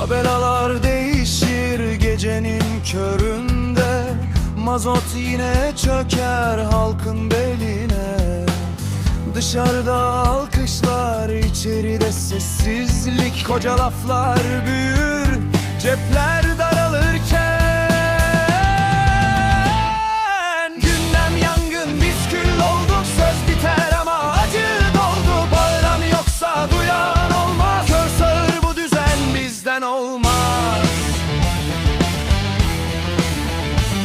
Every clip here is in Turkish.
Tabelalar değişir gecenin köründe. Mazot yine çöker halkın beline. Dışarıda alkışlar, içeride sessizlik. Koca laflar büyür, cepler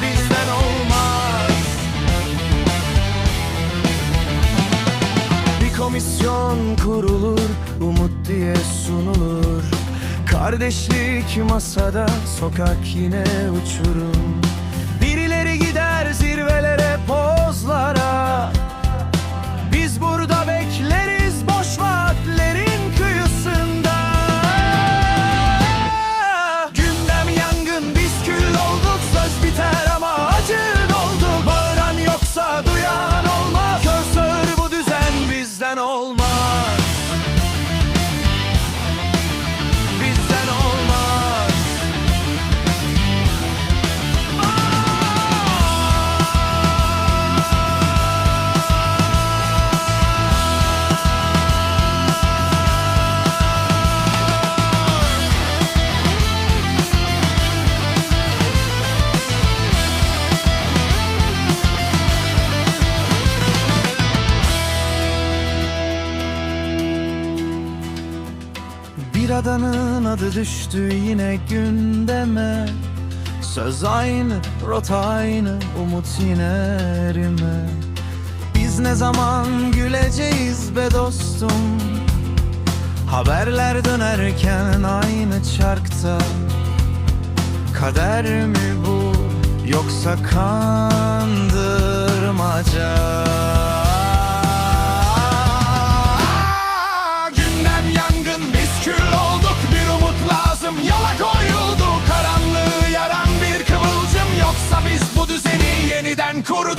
Bizden olmaz. Bir komisyon kurulur, umut diye sunulur. Kardeşlik masada, sokak yine uçurum Bir adanın adı düştü yine gündeme. Söz aynı, rota aynı, umut yine erime. Biz ne zaman güleceğiz be dostum? Haberler dönerken aynı çarkta. Kader mi bu yoksa kandırmaca koru